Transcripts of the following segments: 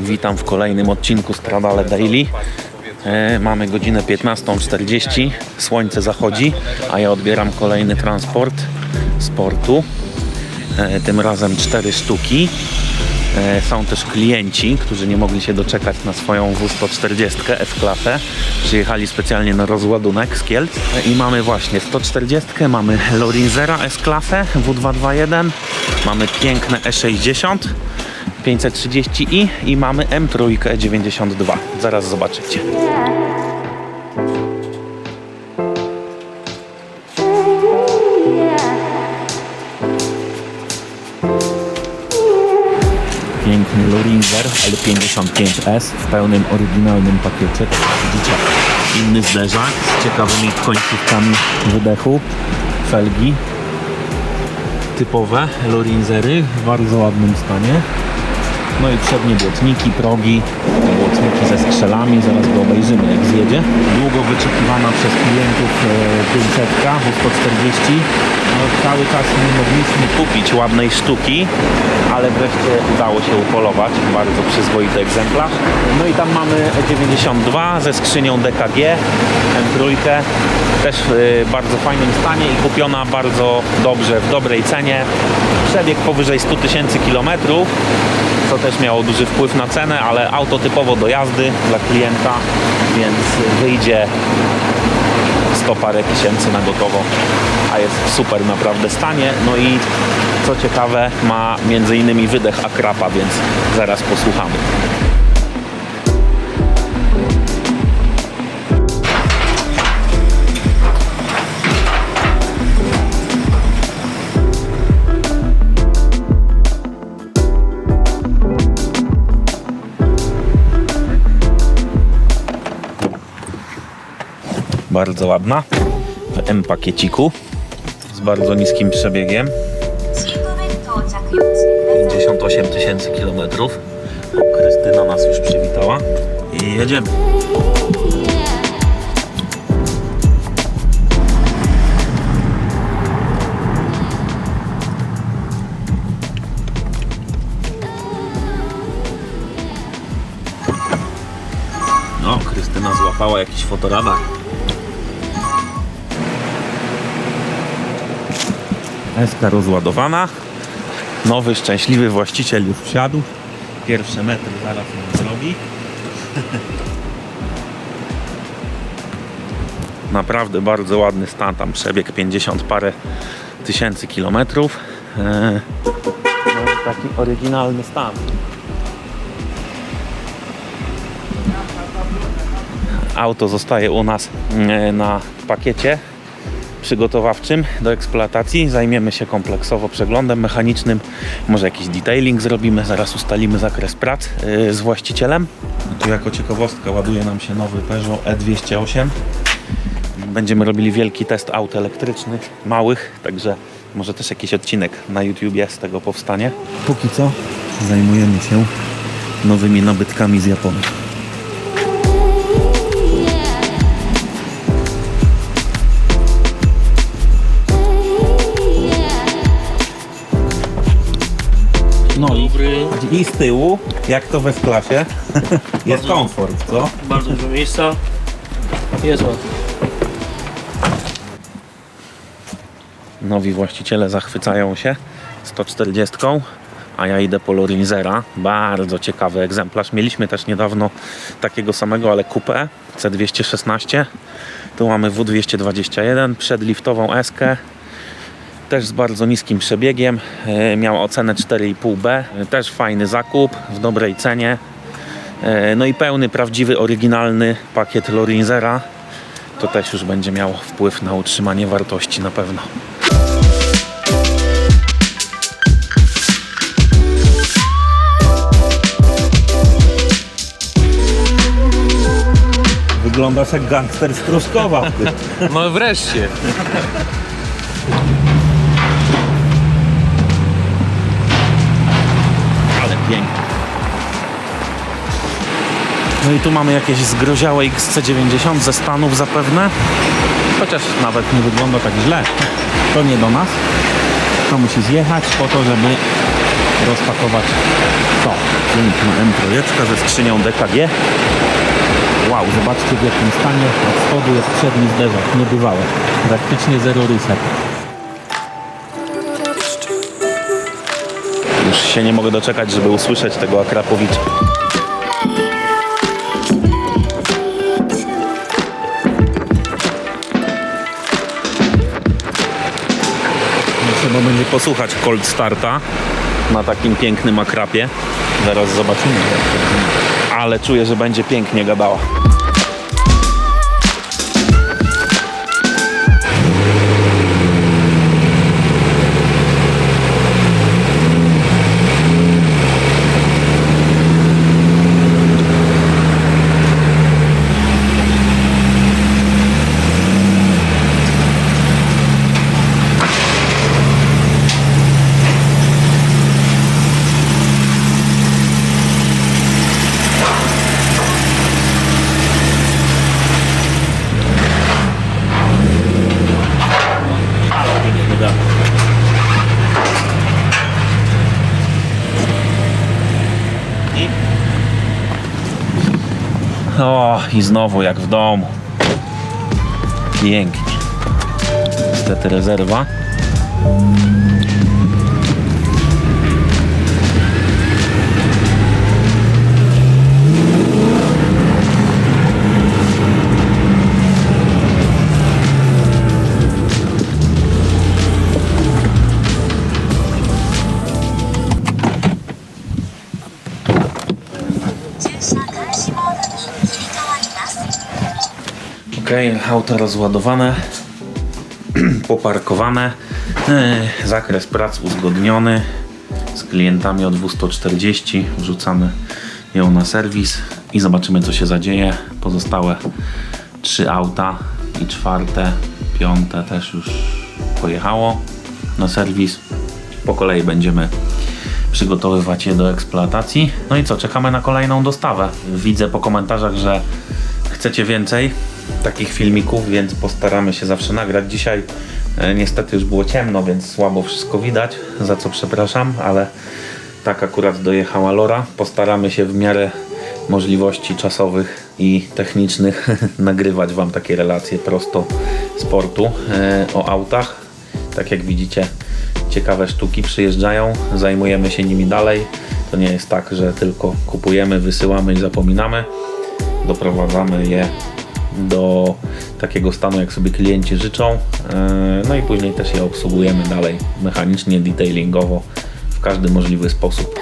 Witam w kolejnym odcinku Stradale Daily. E, mamy godzinę 15.40, słońce zachodzi, a ja odbieram kolejny transport sportu. E, tym razem cztery sztuki. E, są też klienci, którzy nie mogli się doczekać na swoją W140 F-klasę. Przyjechali specjalnie na rozładunek z Kielc. E, I mamy właśnie 140, mamy Lorinzera S-klasę W221, mamy piękne E E60 530i i mamy M3 E92. Zaraz zobaczycie. Piękny Lorinzer L55S w pełnym oryginalnym pakiecie. Widzicie, inny zderzak z ciekawymi końcówkami wydechu, felgi typowe Lorinzery w bardzo ładnym stanie. No i przednie błotniki, progi, błotniki ze strzelami, zaraz go obejrzymy jak zjedzie. Długo wyczekiwana przez klientów e, 500 W140. No, cały czas nie mogliśmy kupić ładnej sztuki, ale wreszcie udało się upolować. Bardzo przyzwoity egzemplarz. No i tam mamy E92 ze skrzynią DKG, M3, też w bardzo fajnym stanie i kupiona bardzo dobrze, w dobrej cenie. Przebieg powyżej 100 tysięcy kilometrów co też miało duży wpływ na cenę, ale auto typowo do jazdy dla klienta, więc wyjdzie 100 parę tysięcy na gotowo, a jest w super naprawdę stanie. No i co ciekawe, ma między innymi wydech akrapa, więc zaraz posłuchamy. bardzo ładna w M pakieciku z bardzo niskim przebiegiem. 58 tysięcy kilometrów. Krystyna nas już przywitała. I jedziemy. No, Krystyna złapała jakiś fotoradar. Eska rozładowana. Nowy, szczęśliwy właściciel już wsiadł. Pierwsze metry zaraz nam zrobi. Naprawdę bardzo ładny stan, tam przebieg 50 parę tysięcy kilometrów. Eee, no, taki oryginalny stan. Auto zostaje u nas e, na pakiecie przygotowawczym do eksploatacji. Zajmiemy się kompleksowo przeglądem mechanicznym. Może jakiś detailing zrobimy, zaraz ustalimy zakres prac yy, z właścicielem. Tu jako ciekawostka ładuje nam się nowy Peugeot E208. Będziemy robili wielki test aut elektrycznych, małych, także może też jakiś odcinek na YouTubie z tego powstanie. Póki co zajmujemy się nowymi nabytkami z Japonii. No i, i z tyłu, jak to we klasie, jest komfort, co? Bardzo dużo miejsca. Jest ładnie. Nowi właściciele zachwycają się 140, a ja idę po Lorinzera. Bardzo ciekawy egzemplarz. Mieliśmy też niedawno takiego samego, ale kupę C216. Tu mamy W221, przedliftową eskę. Też z bardzo niskim przebiegiem. E, Miał ocenę 4,5B. E, Też fajny zakup w dobrej cenie. E, No i pełny, prawdziwy, oryginalny pakiet Lorinzera. To też już będzie miało wpływ na utrzymanie wartości na pewno. Wyglądasz jak gangster z Pruszkowa. No wreszcie. Pięknie. No i tu mamy jakieś zgroziałe XC90 ze Stanów zapewne. Chociaż nawet nie wygląda tak źle. To nie do nas. To musi zjechać po to, żeby rozpakować To, piękna M3 ze skrzynią DKG. Wow, zobaczcie w jakim stanie od spodu jest przedni zderzak, niebywałe. Praktycznie zero rysek. Już się nie mogę doczekać, żeby usłyszeć tego Akrapowicza. Trzeba będzie posłuchać cold starta na takim pięknym akrapie. Zaraz zobaczymy. Ale czuję, że będzie pięknie gadała. Ale pięknie gada. I... O, i znowu jak w domu. Pięknie. Niestety rezerwa. Okej, auto rozładowane, poparkowane, zakres prac uzgodniony z klientami o 240, wrzucamy ją na serwis i zobaczymy co się zadzieje. Pozostałe trzy auta i czwarte, piąte też już pojechało na serwis. Po kolei będziemy przygotowywać je do eksploatacji. No i co, czekamy na kolejną dostawę. Widzę po komentarzach, że chcecie więcej takich filmików, więc postaramy się zawsze nagrać. Dzisiaj e, niestety już było ciemno, więc słabo wszystko widać, za co przepraszam, ale tak akurat dojechała Lora. Postaramy się w miarę możliwości czasowych i technicznych nagrywać Wam takie relacje prosto z portu e, o autach. Tak jak widzicie, ciekawe sztuki przyjeżdżają, zajmujemy się nimi dalej. To nie jest tak, że tylko kupujemy, wysyłamy i zapominamy. Doprowadzamy je do takiego stanu, jak sobie klienci życzą. E, No i później też je obsługujemy dalej mechanicznie, detailingowo, w każdy możliwy sposób.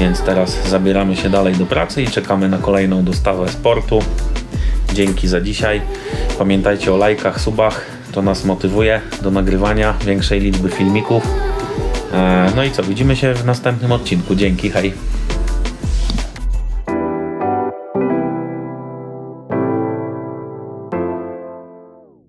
Więc teraz zabieramy się dalej do pracy i czekamy na kolejną dostawę sportu. Dzięki za dzisiaj. Pamiętajcie o lajkach, subach. To nas motywuje do nagrywania większej liczby filmików. E, No i co, widzimy się w następnym odcinku. Dzięki, hej.